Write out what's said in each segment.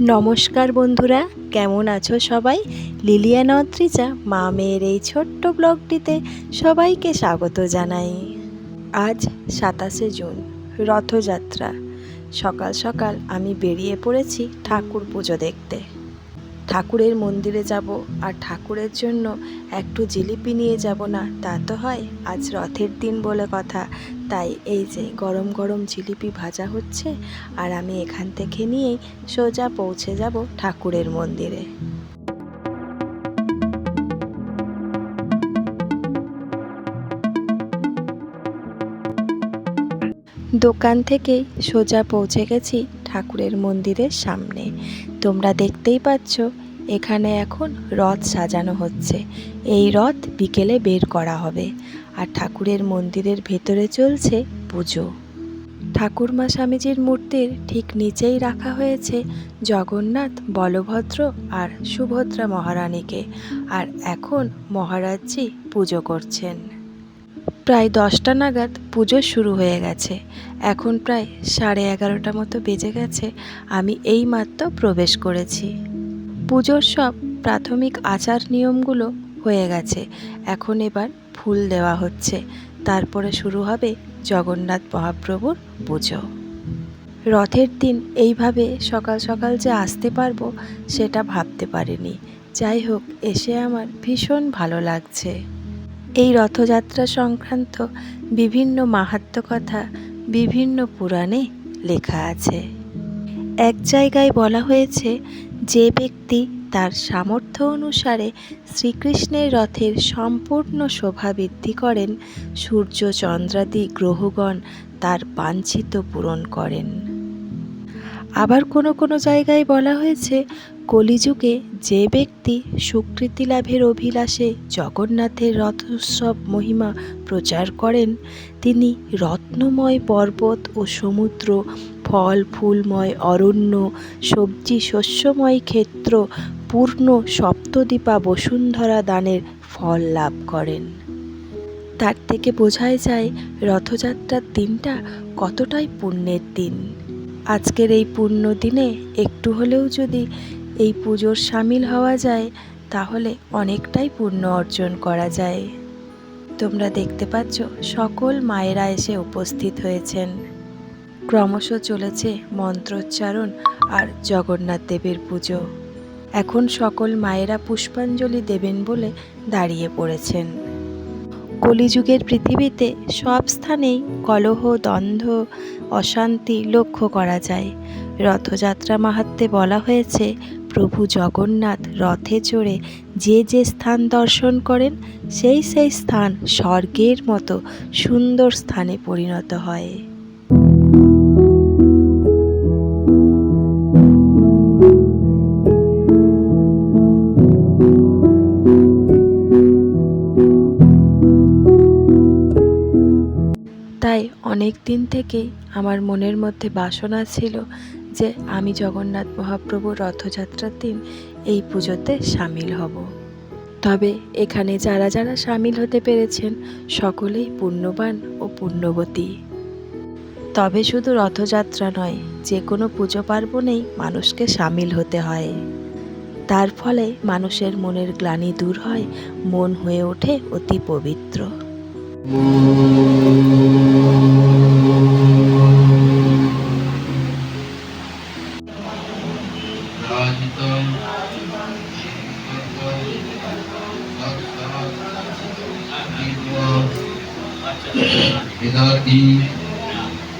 নমস্কার বন্ধুরা, কেমন আছো সবাই? লিলিয়া অত্রিজা মা মেয়ের এই ছোট্ট ব্লগটিতে সবাইকে স্বাগত জানাই। আজ সাতাশে জুন, রথযাত্রা। সকাল সকাল আমি বেরিয়ে পড়েছি ঠাকুর পুজো দেখতে। ঠাকুরের মন্দিরে যাব আর ঠাকুরের জন্য একটু জিলিপি নিয়ে যাব না, তা তো হয়। আজ রথের দিন বলে কথা। তাই এই যে গরম গরম জিলিপি ভাজা হচ্ছে আর আমি এখান থেকে নিয়েই সোজা পৌঁছে যাব ঠাকুরের মন্দিরে। দোকান থেকেই সোজা পৌঁছে গেছি ঠাকুরের মন্দিরের সামনে। তোমরা দেখতেই পাচ্ছ এখানে এখন রথ সাজানো হচ্ছে। এই রথ বিকেলে বের করা হবে আর ঠাকুরের মন্দিরের ভেতরে চলছে পুজো। ঠাকুরমা স্বামীজির মূর্তির ঠিক নিচেই রাখা হয়েছে জগন্নাথ, বলভদ্র আর সুভদ্রা মহারানীকে। আর এখন মহারাজজি পুজো করছেন। প্রায় দশটা নাগাদ পুজো শুরু হয়ে গেছে। এখন প্রায় সাড়ে এগারোটা মতো বেজে গেছে। আমি এইমাত্র প্রবেশ করেছি। পুজোর সব প্রাথমিক আচার নিয়মগুলো হয়ে গেছে। এখন এবার ফুল দেওয়া হচ্ছে। তারপরে শুরু হবে জগন্নাথ মহাপ্রভুর পুজো। রথের দিন এইভাবে সকাল সকাল যে আসতে পারব, সেটা ভাবতে পারিনি। যাই হোক, এসে আমার ভীষণ ভালো লাগছে। এই রথযাত্রা সংক্রান্ত বিভিন্ন মাহাত্ম কথা বিভিন্ন পুরাণে লেখা আছে। এক জায়গায় বলা হয়েছে যে ব্যক্তি তার সামর্থ্য অনুসারে শ্রীকৃষ্ণের রথের সম্পূর্ণ শোভা বৃদ্ধি করেন, সূর্য চন্দ্রাদি গ্রহগণ তার বাঞ্ছিত পূরণ করেন। আবার কোনো কোনো জায়গায় বলা হয়েছে, কলিযুগে যে ব্যক্তি সুকৃতি লাভের অভিলাষে জগন্নাথের রথোৎসব মহিমা প্রচার করেন, তিনি রত্নময় পর্বত ও সমুদ্র, ফল, ফুলময় অরণ্য, সবজি, শস্যময় ক্ষেত্র, পূর্ণ সপ্তদীপা বসুন্ধরা দানের ফল লাভ করেন। তার থেকে বোঝাই যায়, রথযাত্রার দিনটা কতটাই পুণ্যের দিন। আজকের এই পুণ্য দিনে একটু হলেও যদি এই পুজোর সামিল হওয়া যায়, তাহলে অনেকটাই পুণ্য অর্জন করা যায়। তোমরা দেখতে পাচ্ছ, সকল মায়েরা এসে উপস্থিত হয়েছেন। ক্রমশ চলেছে মন্ত্রোচ্চারণ আর জগন্নাথ দেবের পুজো। এখন সকল মায়েরা পুষ্পাঞ্জলি দেবেন বলে দাঁড়িয়ে পড়েছেন। কলিযুগের পৃথিবীতে সব স্থানেই কলহ, দ্বন্দ্ব অশান্তি লক্ষ্য করা যায়। রথযাত্রা মাহাত্মে বলা হয়েছে, প্রভু জগন্নাথ রথে চড়ে যে যে স্থান দর্শন করেন, সেই সেই স্থান স্বর্গের মতো সুন্দর স্থানে পরিণত হয়। দিন থেকেই আমার মনের মধ্যে বাসনা ছিল যে আমি জগন্নাথ মহাপ্রভুর রথযাত্রার দিন এই পুজোতে সামিল হব। তবে এখানে যারা যারা সামিল হতে পেরেছেন, সকলেই পুণ্যবান ও পুণ্যবতী। তবে শুধু রথযাত্রা নয় যে কোনো পুজো পার্বণেই মানুষকে সামিল হতে হয়। তার ফলে মানুষের মনের গ্লানি দূর হয়, মন হয়ে ওঠে অতি পবিত্র। বিদতি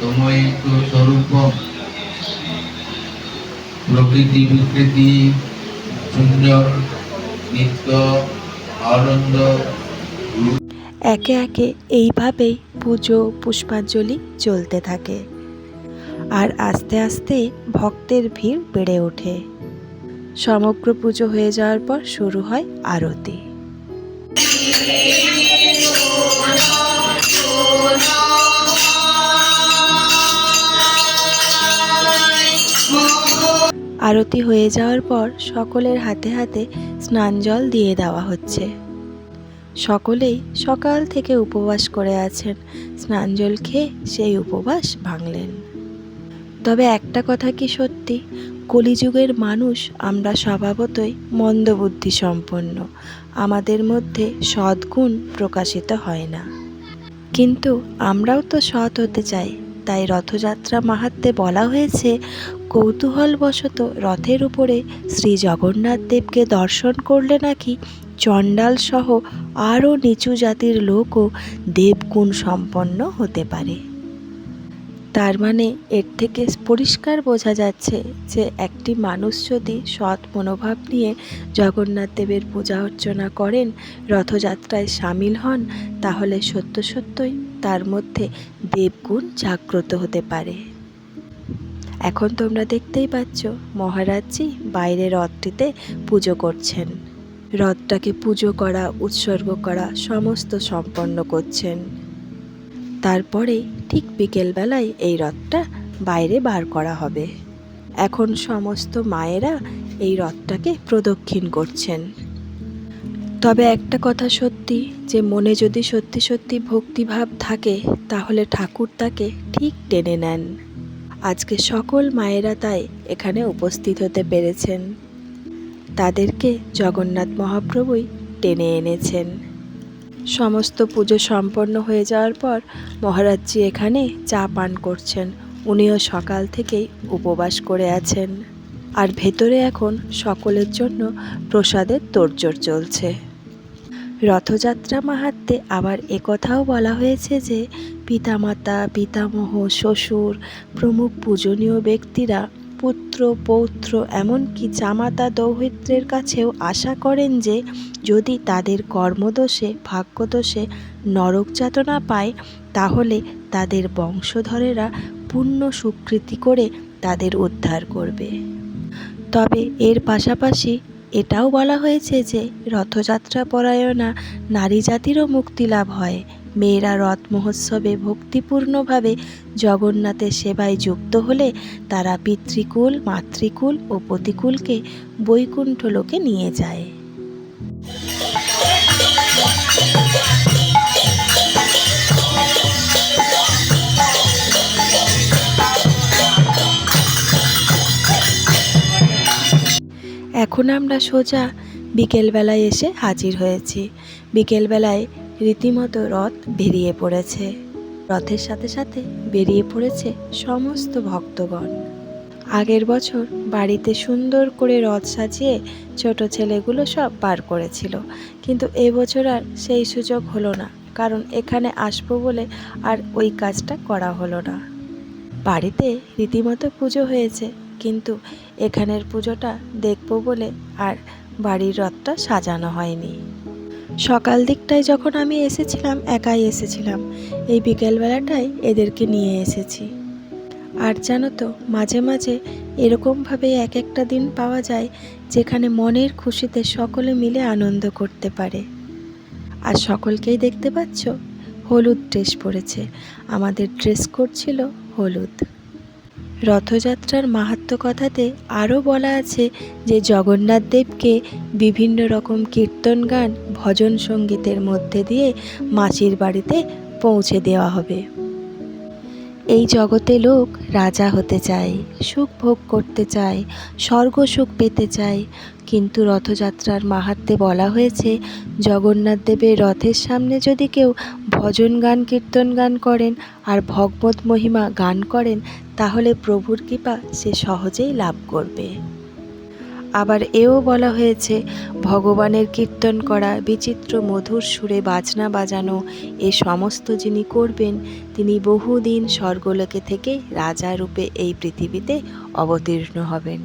তমৈক স্বরূপ প্রকৃতি বিকৃতি নিত্য, আনন্দ। একে একে এইভাবেই পুজো, পুষ্পাঞ্জলি চলতে থাকে। আর আস্তে আস্তে ভক্তের ভিড় বেড়ে ওঠে। সমগ্র পুজো হয়ে যাওয়ার পর শুরু হয় আরতি। আরতি হয়ে যাওয়ার পর সকলের হাতে হাতে স্নান জল দিয়ে দেওয়া হচ্ছে। সকলেই সকাল থেকে উপবাস করে আছেন। স্নান জল খেয়ে সেই উপবাস ভাঙলেন। তবে একটা কথা কি সত্যি? কলিযুগের মানুষ আমরা স্বভাবতই মন্দবুদ্ধি সম্পন্ন। আমাদের মধ্যে সদ্গুণ প্রকাশিত হয় না। কিন্তু আমরাও তো সৎ হতে চাই। তাই রথযাত্রা মাহাত্মে বলা হয়েছে কৌতূহলবশত রথের উপরে শ্রী জগন্নাথ দেবকে দর্শন করলে নাকি চণ্ডাল সহ আরও নিচু জাতির লোকও দেবগুণ সম্পন্ন হতে পারে। তার মানে এর থেকে পরিষ্কার বোঝা যাচ্ছে যে একটি মানুষ যদি সৎ মনোভাব নিয়ে জগন্নাথ দেবের পূজা অর্চনা করেন, রথযাত্রায় সামিল হন, তাহলে সত্য সত্যই তার মধ্যে দেবগুণ জাগ্রত হতে পারে। এখন তোমরা দেখতেই পাচ্ছ মহারাজজি বাইরে রথটিতে পুজো করছেন। রথটাকে পুজো করা, উৎসর্গ করা সমস্ত সম্পন্ন করছেন। তারপরে ঠিক বিকেলবেলায় এই রথটা বাইরে বার করা হবে। এখন সমস্ত মায়েরা এই রথটাকে প্রদক্ষিণ করছেন। তবে একটা কথা সত্যি, যে মনে যদি সত্যি সত্যি ভক্তিভাব থাকে, তাহলে ঠাকুর তাকে ঠিক টেনে নেন। আজকে সকল মায়েরা তাই এখানে উপস্থিত হতে পেরেছেন। তাদেরকে জগন্নাথ মহাপ্রভুই টেনে এনেছেন। সমস্ত পুজো সম্পন্ন হয়ে যাওয়ার পর মহারাজজি এখানে চা পান করছেন। উনিও সকাল থেকেই উপবাস করে আছেন। আর ভেতরে এখন সকলের জন্য প্রসাদের তোড়জোড় চলছে। রথযাত্রা মাহাত্মে আবার একথাও বলা হয়েছে যে পিতামাতা, পিতামহ, শ্বশুর, প্রমুখ পূজনীয় ব্যক্তিরা, পুত্র, পৌত্র, এমনকি জামাতা দৌহিত্রের কাছেও আশা করেন যে যদি তাদের কর্মদোষে, ভাগ্যদোষে নরক যাতনা পায়, তাহলে তাদের বংশধরেরা পুণ্য স্বীকৃতি করে তাদের উদ্ধার করবে। তবে এর পাশাপাশি এটাও বলা হয়েছে যে রথযাত্রা পরায়ণা নারী জাতিরও মুক্তি লাভ হয়। মেয়েরা রথ মহোৎসবে ভক্তিপূর্ণভাবে জগন্নাথের সেবায় যুক্ত হলে তারা পিতৃকুল, মাতৃকুল ও প্রতিকূলকে বৈকুণ্ঠ লোকে নিয়ে যায়। এখন আমরা সোজা বিকেলবেলায় এসে হাজির হয়েছি। বিকেলবেলায় রীতিমতো রথ বেরিয়ে পড়েছে। রথের সাথে সাথে বেরিয়ে পড়েছে সমস্ত ভক্তগণ। আগের বছর বাড়িতে সুন্দর করে রথ সাজিয়ে ছোট ছেলেগুলো সব বার করেছিল। কিন্তু এবছর আর সেই সুযোগ হলো না, কারণ এখানে আসব বলে আর ওই কাজটা করা হলো না। বাড়িতে রীতিমতো পুজো হয়েছে কিন্তু এখানের পুজোটা দেখব বলে আর বাড়ির রথটা সাজানো হয়নি। সকাল দিকটায় যখন আমি এসেছিলাম, একাই এসেছিলাম। এই বিকেলবেলাটায় এদেরকে নিয়ে এসেছি। আর জানো তো, মাঝে মাঝে এরকমভাবে এক একটা দিন পাওয়া যায় যেখানে মনের খুশিতে সকলে মিলে আনন্দ করতে পারে। আর সকলকেই দেখতে পাচ্ছ, হলুদ ড্রেস পরেছে। আমাদের ড্রেস কোড ছিল হলুদ। রথযাত্রার মাহাত্ম্য কথাতে আরও বলা আছে যে জগন্নাথ দেবকে বিভিন্ন রকম কীর্তন গান, ভজন সঙ্গীতের মধ্যে দিয়ে মাসির বাড়িতে পৌঁছে দেওয়া হবে। এই জগতে লোক রাজা হতে চায়, সুখ ভোগ করতে চায়, স্বর্গ সুখ পেতে চায়। কিন্তু রথযাত্রার মাহাত্মে বলা হয়েছে, জগন্নাথ দেবের রথের সামনে যদি কেউ ভজন গান, কীর্তন গান করেন আর ভগবত মহিমা গান করেন, তাহলে প্রভুর কৃপা সে সহজেই লাভ করবে। আবার এও বলা হয়েছে, ভগবানের কীর্তন করা বিচিত্র মধুর সুরে বাজনা বাজানো এ সমস্ত যিনি করবেন, তিনি বহুদিন স্বর্গলোকে থেকে রাজা রূপে এই পৃথিবীতে অবতীর্ণ হবেন।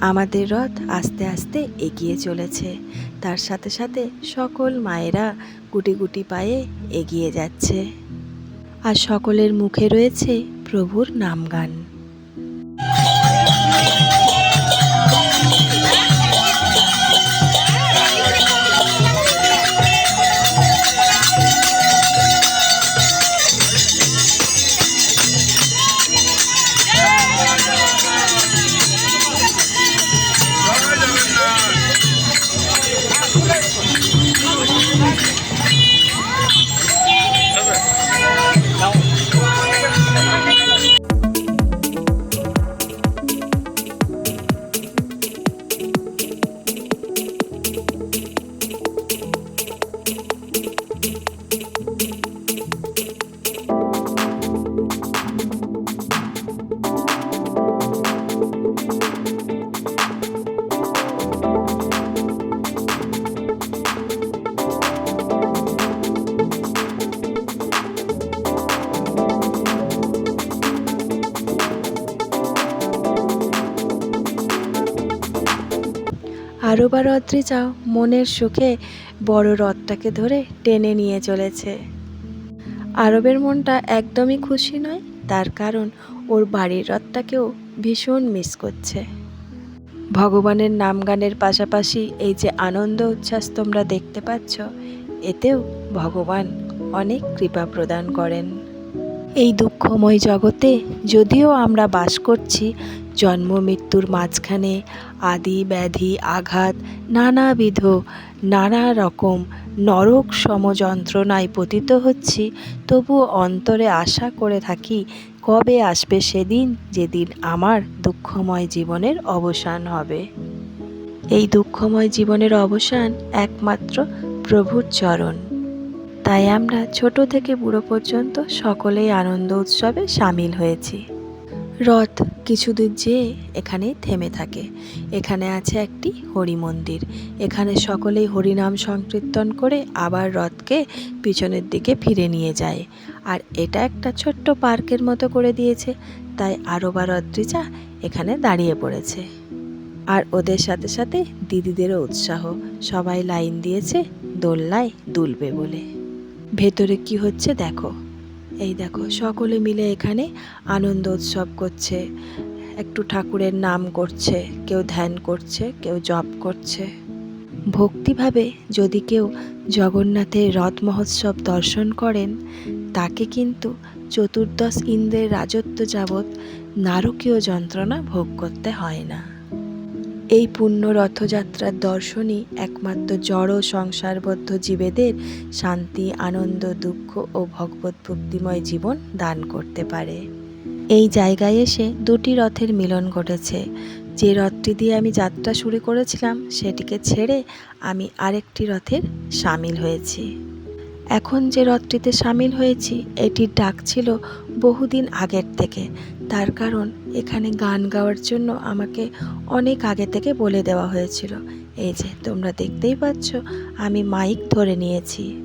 আমাদের রথ আস্তে আস্তে এগিয়ে চলেছে। তার সাথে সাথে সকল মায়েরা গুটি গুটি পায়ে এগিয়ে যাচ্ছে। আর সকলের মুখে রয়েছে প্রভুর নাম বা রদ্রিজাও মনের সুখে বড় রথটাকে ধরে টেনে নিয়ে চলেছে। আরবের মনটা একদমই খুশি নয়, তার কারণ ওর বাড়ির রথটাকেও ভীষণ মিস করছে। ভগবানের নাম গানের পাশাপাশি এই যে আনন্দ উচ্ছ্বাস তোমরা দেখতে পাচ্ছ, এতেও ভগবান অনেক কৃপা প্রদান করেন। এই দুঃখময় জগতে যদিও আমরা বাস করছি জন্ম মৃত্যুর মাঝখানে আদি, ব্যাধি, আঘাত, নানাবিধ, নানা রকম নরক সম যন্ত্রণায় পতিত হচ্ছি। তবুও অন্তরে আশা করে থাকি, কবে আসবে সেদিন যেদিন আমার দুঃখময় জীবনের অবসান হবে। এই দুঃখময় জীবনের অবসান একমাত্র প্রভুর চরণ। তাই আমরা ছোট থেকে বুড়ো পর্যন্ত সকলেই আনন্দ উৎসবে সামিল হয়েছি। রথ কিছু দূর যেয়ে এখানে থেমে থাকে। এখানে আছে একটি হরি মন্দির এখানে সকলেই হরিনাম সংকীর্তন করে আবার রথকে পিছনের দিকে ফিরে নিয়ে যায়। আর এটা একটা ছোট্ট পার্কের মতো করে দিয়েছে, তাই আরও বা রদ্রিজা এখানে দাঁড়িয়ে পড়েছে। আর ওদের সাথে সাথে দিদিদেরও উৎসাহ। সবাই লাইন দিয়েছে, দোলনায় দুলবে বলে। ভেতরে কি হচ্ছে দেখো। এই দেখো, সকলে মিলে এখানে আনন্দ উৎসব করছে। একটু ঠাকুরের নাম করছে, কেউ ধ্যান করছে, কেউ জপ করছে। ভক্তিভাবে যদি কেউ জগন্নাথের রথ মহোৎসব দর্শন করেন, তাকে কিন্তু চতুর্দশ ইন্দ্রের রাজত্ব যাবৎ নারকীয় যন্ত্রণা ভোগ করতে হয় না। এই পুণ্য রথযাত্রার দর্শনই একমাত্র জড় সংসারবদ্ধ জীবেদের শান্তি, আনন্দ, দুঃখ ও ভগবত ভক্তিময় জীবন দান করতে পারে। এই জায়গায় এসে দুটি রথের মিলন ঘটেছে। যে রথটি দিয়ে আমি যাত্রা শুরু করেছিলাম, সেটিকে ছেড়ে আমি আরেকটি রথের সামিল হয়েছি। এখন যে রথটিতে সামিল হয়েছি, এটির ডাক ছিল বহুদিন আগের থেকে। তার কারণ, এখানে গান গাওয়ার জন্য আমাকে অনেক আগে থেকে বলে দেওয়া হয়েছিল। এই যে, তোমরা দেখতেই পাচ্ছ, আমি মাইক ধরে নিয়েছি।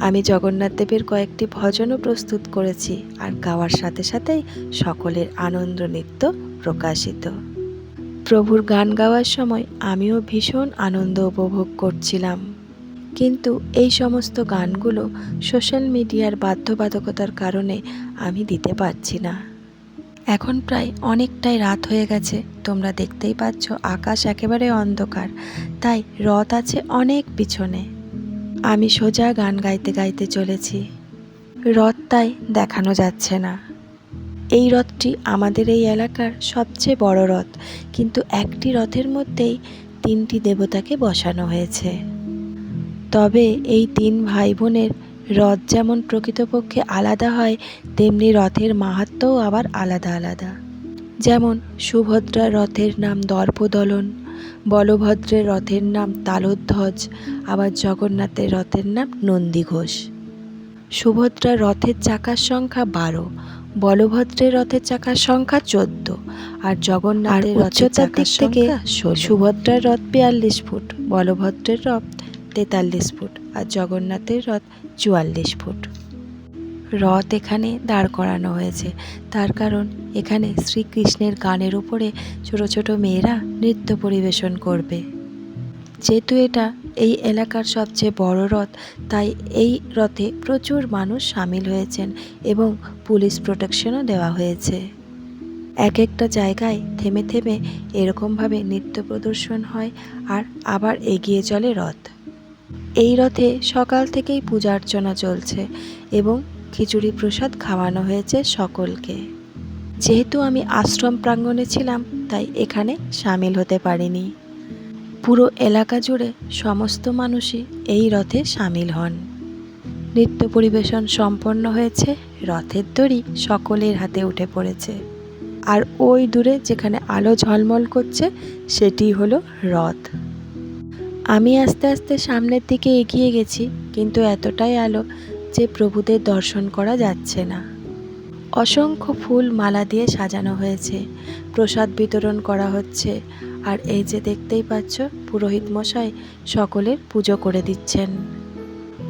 আমি জগন্নাথ দেবের কয়েকটি ভজনও প্রস্তুত করেছি, আর গাওয়ার সাথে সাথেই সকলের আনন্দ নৃত্য প্রকাশিত। প্রভুর গান গাওয়ার সময় আমিও ভীষণ আনন্দ উপভোগ করছিলাম। কিন্তু এই সমস্ত গানগুলো সোশ্যাল মিডিয়ার বাধ্যবাধকতার কারণে আমি দিতে পারছি না। এখন প্রায় অনেকটাই রাত হয়ে গেছে, তোমরা দেখতেই পাচ্ছ আকাশ একেবারে অন্ধকার, তাই রথ আছে অনেক পিছনে। আমি সোজা গান গাইতে গাইতে চলেছি। রথ তাই দেখানো যাচ্ছে না। এই রথটি আমাদের এই এলাকার সবচেয়ে বড় রথ, কিন্তু একটি রথের মধ্যেই তিনটি দেবতাকে বসানো হয়েছে। তবে এই তিন ভাই বোনের রথ যেমন প্রকৃতপক্ষে আলাদা হয় তেমনি রথের মাহাত্ম্যও আবার আলাদা আলাদা। যেমন সুভদ্রার রথের নাম দর্পদলন বলভদ্রের রথের নাম তালোধ্বজ আবার জগন্নাথের রথের নাম নন্দী ঘোষ সুভদ্রার রথের চাকার সংখ্যা বারো বলভদ্রের রথের চাকার সংখ্যা চোদ্দ আর জগন্নাথের রথের চাকার থেকে সুভদ্রার রথ বিয়াল্লিশ ফুট বলভদ্রের রথ তেতাল্লিশ ফুট আর জগন্নাথের রথ চুয়াল্লিশ ফুট। রথ এখানে দাঁড় করানো হয়েছে। তার কারণ এখানে শ্রীকৃষ্ণের গানের উপরে ছোট ছোট মেয়েরা নৃত্য পরিবেশন করবে। যেহেতু এটা এই এলাকার সবচেয়ে বড় রথ, তাই এই রথে প্রচুর মানুষ সামিল হয়েছেন এবং পুলিশ প্রোটেকশনও দেওয়া হয়েছে। এক একটা জায়গায় থেমে থেমে এরকমভাবে নৃত্য প্রদর্শন হয় আর আবার এগিয়ে চলে রথ। এই রথে সকাল থেকেই পূজা অর্চনা চলছে এবং খিচুড়ি প্রসাদ খাওয়ানো হয়েছে সকলকে। যেহেতু আমি আশ্রম প্রাঙ্গণে ছিলাম, তাই এখানে সামিল হতে পারিনি। পুরো এলাকা জুড়ে সমস্ত মানুষই এই রথে সামিল হন। নৃত্য পরিবেশন সম্পন্ন হয়েছে, রথের দড়ি সকলের হাতে উঠে পড়েছে। আর ওই দূরে যেখানে আলো ঝলমল করছে, সেটি হলো রথ। আমি আস্তে আস্তে সামনের দিকে এগিয়ে গেছি, কিন্তু এতটাই আলো যে প্রভুদের দর্শন করা যাচ্ছে না। অসংখ্য ফুল মালা দিয়ে সাজানো হয়েছে, প্রসাদ বিতরণ করা হচ্ছে, আর এই যে দেখতেই পাচ্ছ, পুরোহিত মশাই সকলের পুজো করে দিচ্ছেন।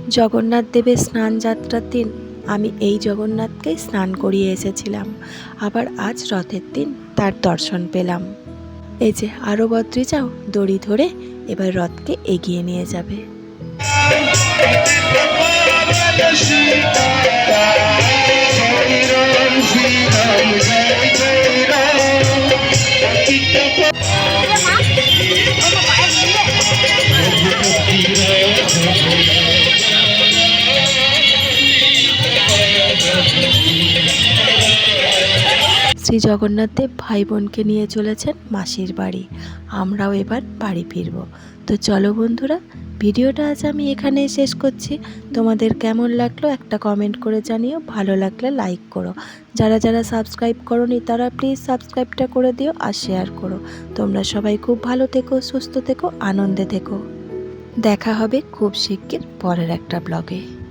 জগন্নাথ দেবের স্নান যাত্রার দিন আমি এই জগন্নাথকেই স্নান করিয়ে এসেছিলাম, আবার আজ রথের দিন তার দর্শন পেলাম। এই যে আরও বদ্রি যাও, দড়ি ধরে এবার রথকে এগিয়ে নিয়ে যাবে। শ্রী জগন্নাথ দেব ভাই বোনকে নিয়ে চলেছেন মাসির বাড়ি। আমরাও এবার বাড়ি ফিরব। তো চলো বন্ধুরা, ভিডিওটা আজ আমি এখানেই শেষ করছি। তোমাদের কেমন লাগল একটা কমেন্ট করে জানিও। ভালো লাগলে লাইক করো। যারা যারা সাবস্ক্রাইব করনি, তারা প্লিজ সাবস্ক্রাইবটা করে দিও আর শেয়ার করো। তোমরা সবাই খুব ভালো থেকো, সুস্থ থেকো, আনন্দে থেকো। দেখা হবে খুব শিগগির পরের একটা ব্লগে